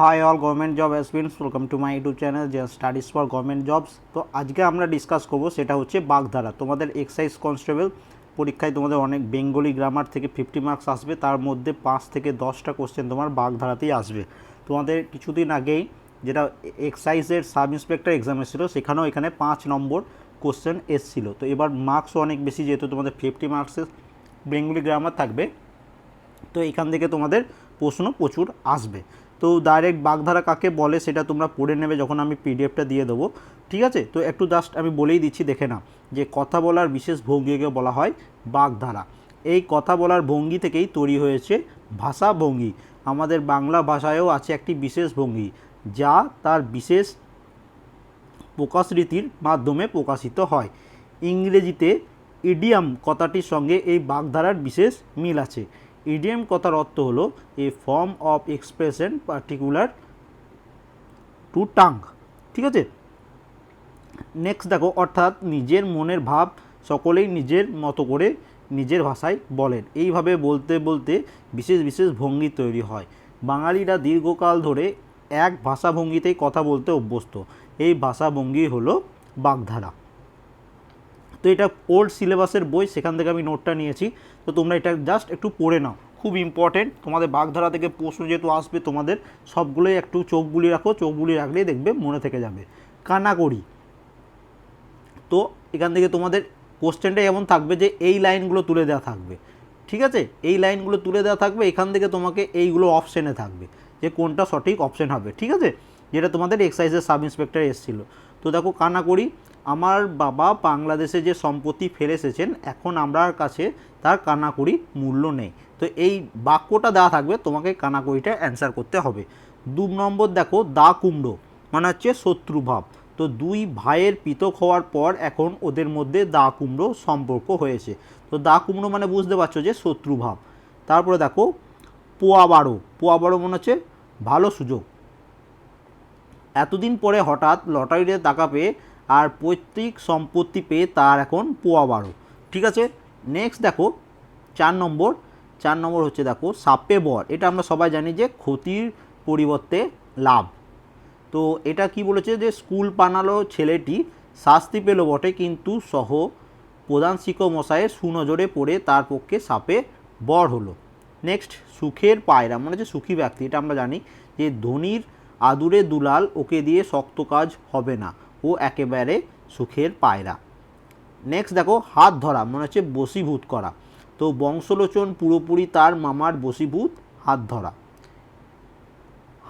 Hi all government job aspirants welcome to my YouTube channel যে studies for government jobs তো আজকে আমরা discuss করব, সেটা হচ্ছে বাগধারা। তোমাদের এক্সাইজ কনস্টেবল পরীক্ষায় তোমাদের অনেক বেঙ্গলি গ্রামার থেকে ফিফটি মার্কস আসবে, তার মধ্যে পাঁচ থেকে দশটা কোশ্চেন তোমার বাগধারাতেই আসবে। তোমাদের কিছুদিন আগেই যেটা এক্সাইজের সাব ইন্সপেক্টর এক্সাম এসেছিল, সেখানেও এখানে পাঁচ নম্বর কোশ্চেন এসেছিল। তো এবার মার্কসও অনেক বেশি, যেহেতু তোমাদের ফিফটি মার্কসের বেঙ্গলি গ্রামার থাকবে, তো এখান থেকে তোমাদের প্রশ্ন প্রচুর আসবে। তো ডাইরেক্ট বাগধারা কাকে বলে সেটা তোমরা পড়ে নেবে যখন আমি পিডিএফটা দিয়ে দেবো, ঠিক আছে? তো একটু জাস্ট আমি বলেই দিচ্ছি, দেখে না যে কথা বলার বিশেষ ভঙ্গিকে বলা হয় বাগধারা। এই কথা বলার ভঙ্গি থেকেই তৈরি হয়েছে ভাষা ভঙ্গি। আমাদের বাংলা ভাষায়ও আছে একটি বিশেষ ভঙ্গি, যা তার বিশেষ প্রকাশ রীতির মাধ্যমে প্রকাশিত হয়। ইংরেজিতে ইডিয়াম কথাটির সঙ্গে এই বাগধারার বিশেষ মিল আছে। ইডিয়াম কথার অর্থ হলো a form of expression particular to tongue ঠিক আছে? নেক্সট দেখো, অর্থাৎ নিজের মনের ভাব সকলেই নিজের মতো করে নিজের ভাষায় বলেন। এইভাবে বলতে বলতে বিশেষ বিশেষ ভঙ্গি তৈরি হয়। বাঙালিরা দীর্ঘকাল ধরে এক ভাষা ভঙ্গিতেই কথা বলতে অভ্যস্ত। এই ভাষা ভঙ্গি হলো বাগধারা। তো এটা ওল্ড সিলেবাসের বই, সেখান থেকে আমি নোটটা নিয়েছি। তো তোমরা এটা জাস্ট একটু পড়ে নাও। খুব ইম্পর্টেন্ট তোমাদের বাগধারা থেকে প্রশ্ন যেহেতু আসবে, তোমাদের সবগুলোই একটু চোখ বুলি রাখো চোখ বুলি রাখলেই দেখবে মনে থেকে যাবে। কানাকড়ি। তো এখান থেকে তোমাদের কোশ্চেনটা এমন থাকবে যে এই লাইনগুলো তুলে দেওয়া থাকবে। ঠিক আছে? এই লাইনগুলো তুলে দেওয়া থাকবে, এখান থেকে তোমাকে এইগুলো অপশানে থাকবে যে কোনটা সঠিক অপশান হবে। ঠিক আছে? যেটা তোমাদের এক্সাইজের সাব ইন্সপেক্টর এসেছিল। তো দেখো কানাকড়ি আমার বাবা বাংলাদেশে যে সম্পত্তি ফেলে এসেছেন, এখন আমরার কাছে তার কানাকড়ি মূল্য নেই। তো এই বাক্যটা দেওয়া থাকবে, তোমাকে কানাকড়িটা অ্যান্সার করতে হবে। দু নম্বর দেখো, দা কুমড়ো মানে হচ্ছে শত্রুভাব তো দুই ভাইয়ের পৃথক হওয়ার পর এখন ওদের মধ্যে দা কুমড়ো সম্পর্ক হয়েছে। তো দা কুমড়ো মানে বুঝতে পারছ যে শত্রুভাব তারপরে দেখো, পোয়া বারো পোয়া বারো মনে হচ্ছে ভালো সুযোগ। এতদিন পরে হঠাৎ লটারিতে টাকা পেয়ে আর পৈতৃক সম্পত্তি পেয়ে তার এখন পোয়া বারো। ঠিক আছে? নেক্সট দেখো, চার নম্বর। চার নম্বর হচ্ছে দেখো, সাপে বর। এটা আমরা সবাই জানি যে ক্ষতির পরিবর্তে লাভ। তো এটা কি বলেছে যে স্কুল পানালো ছেলেটি, শাস্তি পেল বটে, কিন্তু সহ প্রধান শিক্ষক মশাইয়ের সুনজরে পড়ে তার পক্ষে সাপে বর হলো। নেক্সট সুখের পায়রা মানে হচ্ছে সুখী ব্যক্তি। এটা আমরা জানি যে ধনির আদুরে দুলাল, ওকে দিয়ে শক্ত কাজ হবে না। ও একেবারে সুখের পায়রা। নেক্সট দেখো, হাত ধরা, মনে হচ্ছে বশীভূত করা। তো বংশলোচন পুরোপুরি তার মামার বশীভূত হাত ধরা।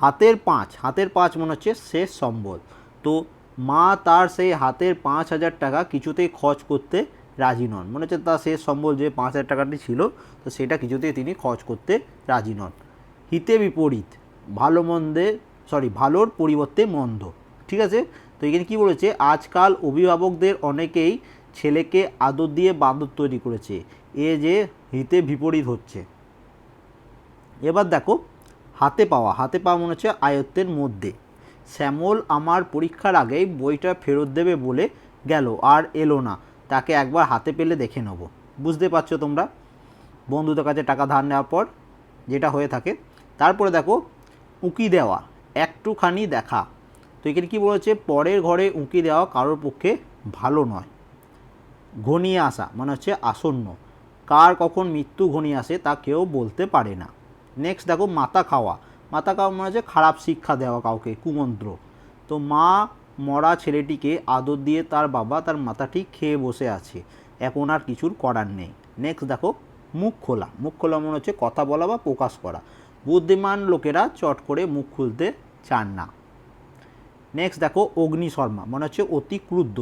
হাতের পাঁচ হাতের পাঁচ মনে হচ্ছে শেষ সম্বল। তো মা তার সেই হাতের পাঁচ হাজার টাকা কিছুতেই খরচ করতে রাজি নন। মনে হচ্ছে তার শেষ সম্বল যে পাঁচ হাজার টাকাটি ছিল, তো সেটা কিছুতেই তিনি খরচ করতে রাজি নন। হিতে বিপরীত, ভালো মন্দে সরি ভালোর পরিবর্তে মন্দ। ঠিক আছে? তো এখানে কী বলেছে? আজকাল অভিভাবকদের অনেকেই ছেলেকে আদর দিয়ে বাঁদর তৈরি করেছে। এ যে হিতে বিপরীত হচ্ছে। এবার দেখো, হাতে পাওয়া। হাতে পাওয়া মনে হচ্ছে আয়ত্তের মধ্যে। শ্যামল আমার পরীক্ষার আগেই বইটা ফেরত দেবে বলে গেল, আর এলো না। তাকে একবার হাতে পেলে দেখে নেব। বুঝতে পারছ তোমরা? বন্ধুদের কাছে টাকা ধার নেওয়ার পর যেটা হয়ে থাকে। তারপরে দেখো, উঁকি দেওয়া। একটুখানি দেখা। তো এখানে কী বলেছে? পরের ঘরে উঁকি দেওয়া কারোর পক্ষে ভালো নয়। ঘনিয়ে আসা মানে হচ্ছে আসন্ন। কার কখন মৃত্যু ঘনিয়ে আসে তা কেউ বলতে পারে না। নেক্সট দেখো, মাথা খাওয়া। মাথা খাওয়া মানে হচ্ছে খারাপ শিক্ষা দেওয়া কাউকে, কুমন্ত্র। তো মা মরা ছেলেটিকে আদর দিয়ে তার বাবা তার মাথাটি খেয়ে বসে আছে। এখন আর কিছুর করার নেই। নেক্সট দেখো, মুখ খোলা। মুখ খোলা মনে হচ্ছে কথা বলা বা প্রকাশ করা। বুদ্ধিমান লোকেরা চট করে মুখ খুলতে চান না। নেক্সট দেখো অগ্নি শর্মা, মনে হচ্ছে অতি ক্রুদ্ধ।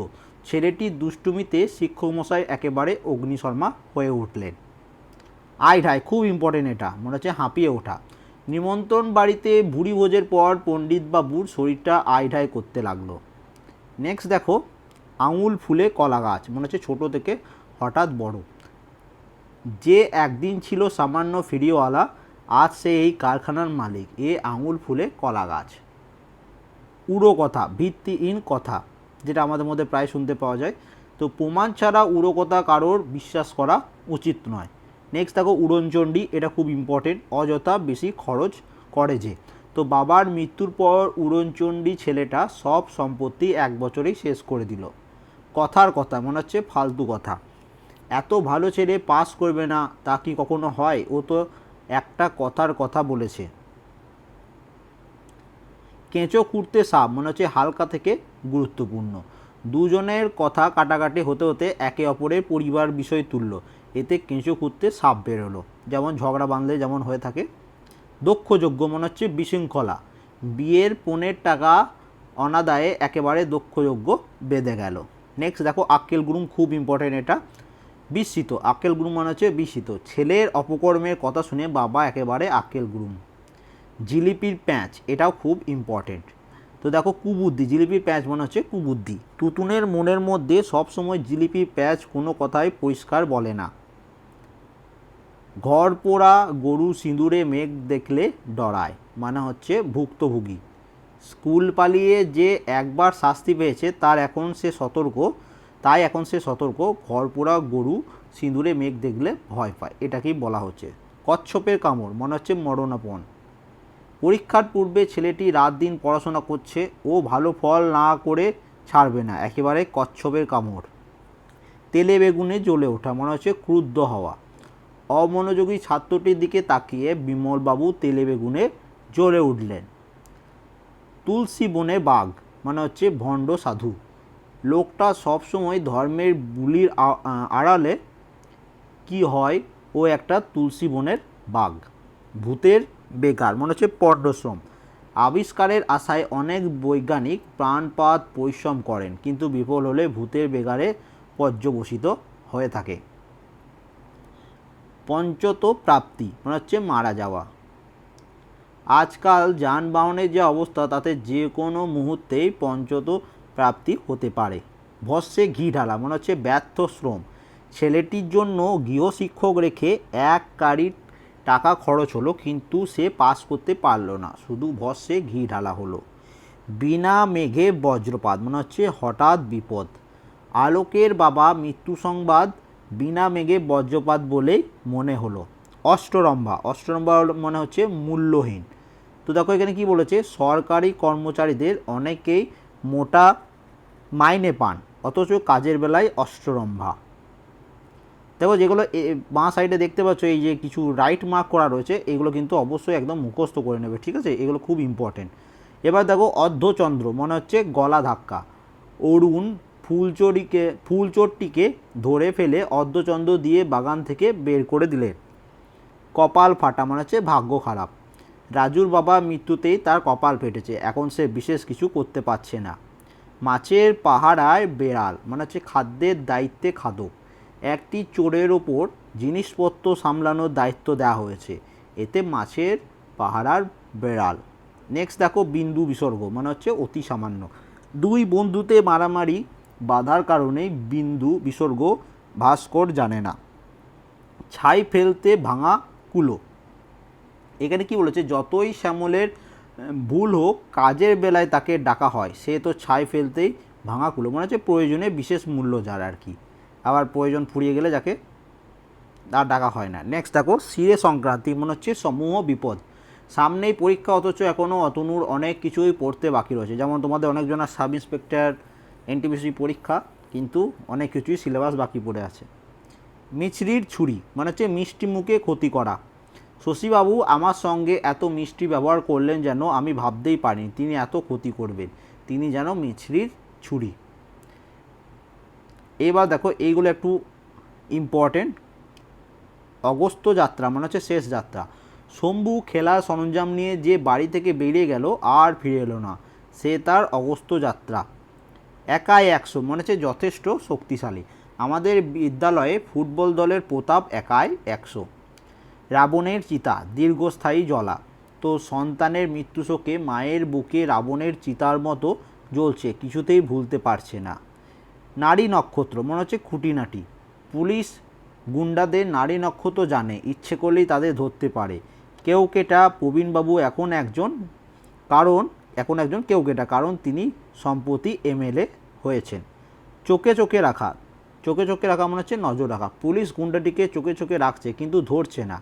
ছেলেটি দুষ্টুমিতে শিক্ষক মশাই একেবারে অগ্নি শর্মা হয়ে উঠলেন। আই ঢাই খুব ইম্পর্টেন্ট এটা, মনে হচ্ছে হাঁপিয়ে ওঠা। নিমন্ত্রণ বাড়িতে ভুড়ি ভোজের পর পণ্ডিত বাবুর শরীরটা আই ঢাই করতে লাগল। নেক্সট দেখো, আঙুল ফুলে কলা গাছ, মনে হচ্ছে ছোটো থেকে হঠাৎ বড়। যে একদিন ছিল সামান্য ফিরিওয়ালা আজ সে এই কারখানার মালিক, এ আঙুল ফুলে কলা গাছ। উড়ো কথা, ভিত্তিহীন কথা, যেটা আমাদের মধ্যে প্রায় শুনতে পাওয়া যায়। তো প্রমাণ ছাড়া উড়ো কথা কারোর বিশ্বাস করা উচিত নয়। নেক্সট দেখো, উড়নচণ্ডী, এটা খুব ইম্পর্টেন্ট অযথা বেশি খরচ করে যে। তো বাবার মৃত্যুর পর উড়নচণ্ডী ছেলেটা সব সম্পত্তি এক বছরেই শেষ করে দিল। কথার কথা, মনে হচ্ছে ফালতু কথা। এত ভালো ছেলে পাস করবে না, তা কি কখনো হয়? ও তো একটা কথার কথা বলেছে। কেঁচো কুড়তে সাপ মনে হচ্ছে হালকা থেকে গুরুত্বপূর্ণ। দুজনের কথা কাটাকাটি হতে হতে একে অপরের পরিবার বিষয় তুলল। এতে কেঁচো কুড়তে সাপ বেরোলো। যেমন ঝগড়া বাঁধলে যেমন হয়ে থাকে। দক্ষযোগ্য মনে হচ্ছে বিশৃঙ্খলা। বিয়ের পণের টাকা অনাদায়ে একেবারে দক্ষযোগ্য বেঁধে গেল। নেক্সট দেখো, আক্কেল গুরুম খুব ইম্পর্টেন্ট এটা। বিস্মিত। আক্কেল গুরুম মানে হচ্ছে বিস্মিত। ছেলের অপকর্মের কথা শুনে বাবা একেবারে আক্কেল গুরুম জিলিপির প্যাঁচ, এটাও খুব ইম্পর্টেন্ট তো দেখো কুবুদ্ধি, জিলিপির প্যাঁচ মনে হচ্ছে কুবুদ্ধি। তুতুনের মনের মধ্যে সবসময় জিলিপির প্যাঁচ কোনো কথাই পরিষ্কার বলে না। ঘর পোড়া গরু সিঁদুরে মেঘ দেখলে ডরায় মানে হচ্ছে ভুক্তভোগী। স্কুল পালিয়ে যে একবার শাস্তি পেয়েছে, তার এখন সে সতর্ক, তাই এখন সে সতর্ক। ঘর পোড়া গরু সিঁদুরে মেঘ দেখলে ভয় পায়, এটাকেই বলা হচ্ছে। কচ্ছপের কামড়, মনে হচ্ছে মরণাপণ। পরীক্ষার পূর্বে ছেলেটি রাত দিন পড়াশোনা করছে, ও ভালো ফল না করে ছাড়বে না, একেবারে কচ্ছপের কামড়। তেলে বেগুনে জ্বলে ওঠা, মনে হচ্ছে ক্রুদ্ধ হওয়া। অমনোযোগী ছাত্রটির দিকে তাকিয়ে বিমলবাবু তেলে বেগুনে জ্বলে উঠলেন। তুলসী বনে বাঘ মানে হচ্ছে ভণ্ড সাধু। লোকটা সবসময় ধর্মের বুলির আড়ালে, কি হয়, ও একটা তুলসী বনের বাঘ। ভূতের বেকার। মনে হচ্ছে পর্যশ্রম আবিষ্কারের আশায় অনেক বৈজ্ঞানিক প্রাণপাত পরিশ্রম করেন, কিন্তু বিফল হলে ভূতের বেগারে পর্যবসিত হয়ে থাকে। পঞ্চত প্রাপ্তি মানে হচ্ছে মারা যাওয়া। আজকাল যানবাহনের যে অবস্থা, তাতে যে কোনো মুহূর্তেই পঞ্চত প্রাপ্তি হতে পারে। ভস্যে ঘি ঢালা, মনে হচ্ছে ব্যর্থ শ্রম। ছেলেটির জন্য গৃহশিক্ষক রেখে এক গাড়ির টাকা খরচ হলো, কিন্তু সে পাস করতে পারল না। শুধু ভস্যে ঘি ঢালা হলো। বিনা মেঘে বজ্রপাত, মনে হচ্ছে হঠাৎ বিপদ। আলোকের বাবা, মৃত্যু সংবাদ, বিনা মেঘে বজ্রপাত বলেই মনে হলো। অষ্টরম্ভা অষ্টরম্ভা মনে হচ্ছে মূল্যহীন। তো দেখো এখানে কি বলেছে? সরকারি কর্মচারীদের অনেকেই মোটা মাইনে পান, অথচ কাজের বেলায় অষ্টরম্ভা। দেখো যেগুলো বাঁ সাইডে দেখতে পাচ্ছ, এই যে কিছু রাইট মার্ক করা রয়েছে, এগুলো কিন্তু অবশ্যই একদম মুখস্থ করে নেবে, ঠিক আছে? এগুলো খুব ইম্পর্টেন্ট এবার দেখো অর্ধচন্দ্র, মনে হচ্ছে গলা ধাক্কা। অরুণ ফুলচোরিকে, ফুলচোরটিকে ধরে ফেলে অর্ধচন্দ্র দিয়ে বাগান থেকে বের করে দিলেন কপাল ফাটা মানে হচ্ছে ভাগ্য খারাপ। রাজুর বাবা মৃত্যুতেই তার কপাল ফেটেছে, এখন সে বিশেষ কিছু করতে পারছে না। মাছের পাহারায় বেড়াল মানে হচ্ছে খাদ্যের দায়িত্বে খাদক। একটি চোরের ওপর জিনিসপত্র সামলানোর দায়িত্ব দেওয়া হয়েছে। এতে মাছের পাহারার বেড়াল। নেক্সট দেখো বিন্দু বিসর্গ মানে হচ্ছে অতি সামান্য। দুই বন্ধুতে মারামারি বাধার কারণে বিন্দু বিসর্গ ভাস্কর জানে না। ছাই ফেলতে ভাঙা কুলো। এখানে কি বলেছে? যতই শ্যামলের ভুল হোক, কাজের বেলায় তাকে ডাকা হয়। সে তো ছাই ফেলতেই ভাঙা কুলো। মনে হচ্ছে প্রয়োজনে বিশেষ মূল্য যার আর কি। আবার প্রয়োজন ফুরিয়ে গেলে যাকে আর ডাকা হয় না। নেক্সট দেখো, শিরে সংক্রান্তি, মনে হচ্ছে সমূহ বিপদ। সামনেই পরীক্ষা, অথচ এখনও অতনুর অনেক কিছুই পড়তে বাকি রয়েছে। যেমন তোমাদের অনেকজনের সাব ইন্সপেক্টর এনটিপিসি পরীক্ষা, কিন্তু অনেক কিছুই সিলেবাস বাকি পড়ে আছে। মিছরির ছুরি মানে হচ্ছে মিষ্টি মুখে ক্ষতি করা। শশীবাবু আমার সঙ্গে এত মিষ্টি ব্যবহার করলেন যেন আমি ভাবতেই পারিনি, তিনি এত ক্ষতি করবেন। তিনি যেন মিছরির ছুরি। এবার দেখো এইগুলো একটু ইম্পর্টেন্ট অগস্ত যাত্রা মানে হচ্ছে শেষ যাত্রা। শম্ভু খেলার সরঞ্জাম নিয়ে যে বাড়ি থেকে বেরিয়ে গেল আর ফিরে এলো না। সে তার অগস্ত যাত্রা। একাই একশো, মনে হচ্ছে যথেষ্ট শক্তিশালী। আমাদের বিদ্যালয়ে ফুটবল দলের প্রতাপ একাই একশো। রাবণের চিতা, দীর্ঘস্থায়ী জ্বলা। তো সন্তানের মৃত্যু শোকে মায়ের বুকে রাবণের চিতার মতো জ্বলছে, কিছুতেই ভুলতে পারছে না। নারী নক্ষত্র, মনে হচ্ছে খুঁটিনাটি। পুলিশ গুন্ডাদের নারী নক্ষত্র জানে, ইচ্ছে করলেই তাদের ধরতে পারে। কেউ কেটা প্রবীণবাবু এখন একজন, কারণ, এখন একজন কেউ কেটা, কারণ তিনি সম্প্রতি এমএলএ হয়েছেন। চোখে চোখে রাখা, চোখে চোখে রাখা মনে হচ্ছে নজর রাখা। পুলিশ গুন্ডাটিকে চোখে চোখে রাখছে, কিন্তু ধরছে না।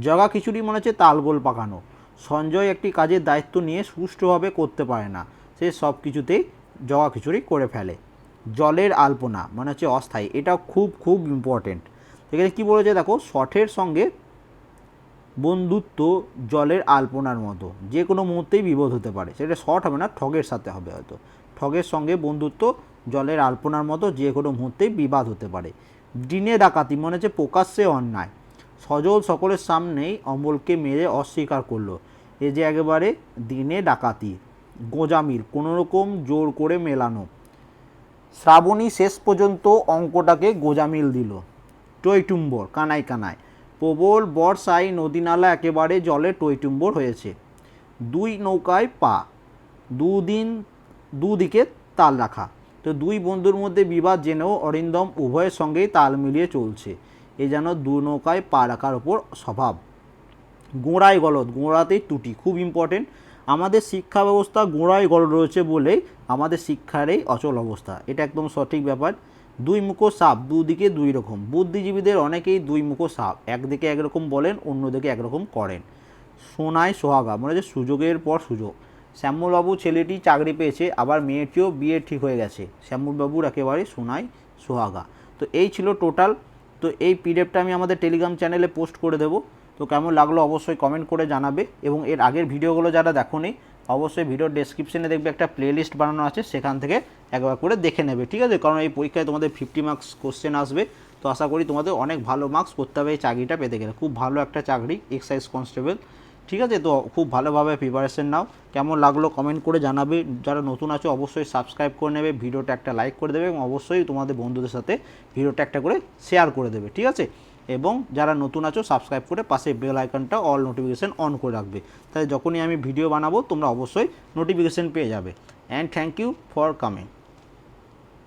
জগা খিচুড়ি মনে হচ্ছে তালগোল পাকানো। সঞ্জয় একটি কাজের দায়িত্ব নিয়ে সুষ্ঠুভাবে করতে পারে না। সে সব কিছুতেই জগা খিচুড়ি করে ফেলে। জলের আলপনা মানে হচ্ছে অস্থায়ী এটা খুব খুব ইম্পর্টেন্ট এখানে কী বলেছে দেখো, শঠের সঙ্গে বন্ধুত্ব জলের আলপনার মতো, যে কোনো মুহূর্তেই বিপদ হতে পারে। সেটা শর্ট হবে না, ঠগের সাথে হবে হয়তো। ঠগের সঙ্গে বন্ধুত্ব জলের আলপনার মতো, যে কোনো মুহূর্তেই বিবাদ হতে পারে। দিনে ডাকাতি, মনে হচ্ছে প্রকাশ্যে অন্যায়। সজল সকলের সামনেই অমলকে মেরে অস্বীকার করল। এ যে একেবারে দিনে ডাকাতি গোজামিল কোনোরকম জোর করে মেলানো। শ্রাবণী শেষ পর্যন্ত অঙ্কটাকে গোজামিল দিল। টইটুম্বর কানায় কানায়। প্রবল বর্ষায় নদীনালা একেবারে জলে টইটুম্বর হয়েছে। দুই নৌকায় পা, দুদিন, দুদিকে তাল রাখা। তো দুই বন্ধুর মধ্যে বিবাদ জেনেও অরিন্দম উভয়ের সঙ্গেই তাল মিলিয়ে চলছে। এ যেন দু নৌকায় পা রাখার ওপর স্বভাব। গোড়ায় গলদ, গোড়াতেই ত্রুটি, খুব ইম্পর্টেন্ট আমাদের শিক্ষা ব্যবস্থা গোড়ায় গলদ রয়েছে বলেই আমাদের শিক্ষার এই অচল অবস্থা। এটা একদম সঠিক ব্যাপার। দুই মুখো সাপ, দুদিকে দুই রকম। বুদ্ধিজীবীদের অনেকেই দুই মুখো সাপ, একদিকে একরকম বলেন, অন্যদিকে একরকম করেন। সোনায় সোহাগা মানে যে সুযোগের পর সুযোগ। শ্যামলবাবু ছেলেটি চাকরি পেয়েছে, আবার মেয়েটিও বিয়ে ঠিক হয়ে গেছে। শ্যামলবাবুর একেবারে সোনায় সোহাগা। তো এই ছিল টোটাল। তো এই পিডিএফটা আমি আমাদের টেলিগ্রাম চ্যানেলে পোস্ট করে দেবো। তো কেমন লাগল অবশ্যই কমেন্ট করে জানাবে এবং এর আগের ভিডিওগুলো যারা দেখোনি, অবশ্যই ভিডিওর ডেসক্রিপশনে দেখবে একটা প্লেলিস্ট বানানো আছে, সেখান থেকে একবার করে দেখে নেবে, ঠিক আছে? কারণ এই পরীক্ষায় তোমাদের ফিফটি মার্কস কোশ্চেন আসবে, তো আশা করি তোমাদের অনেক ভালো মার্কস করতে হবে এই চাকরিটা পেতে গেলে। খুব ভালো একটা চাকরি এক্সাইজ কনস্টেবল ঠিক আছে? তো খুব ভালোভাবে প্রিপারেশন নাও। কেমন লাগল কমেন্ট করে জানাবে। যারা নতুন আছো, অবশ্যই সাবস্ক্রাইব করে নেবে, ভিডিওটা একটা লাইক করে দেবে এবং অবশ্যই তোমাদের বন্ধুদের সাথে ভিডিওটা একটা করে শেয়ার করে দেবে, ঠিক আছে? এবং যারা নতুন আছো সাবস্ক্রাইব করে পাশে বেল আইকনটা অল নোটিফিকেশান অন করে রাখবে। তাহলে যখনই আমি ভিডিও বানাবো, তোমরা অবশ্যই নোটিফিকেশান পেয়ে যাবে। And thank you for coming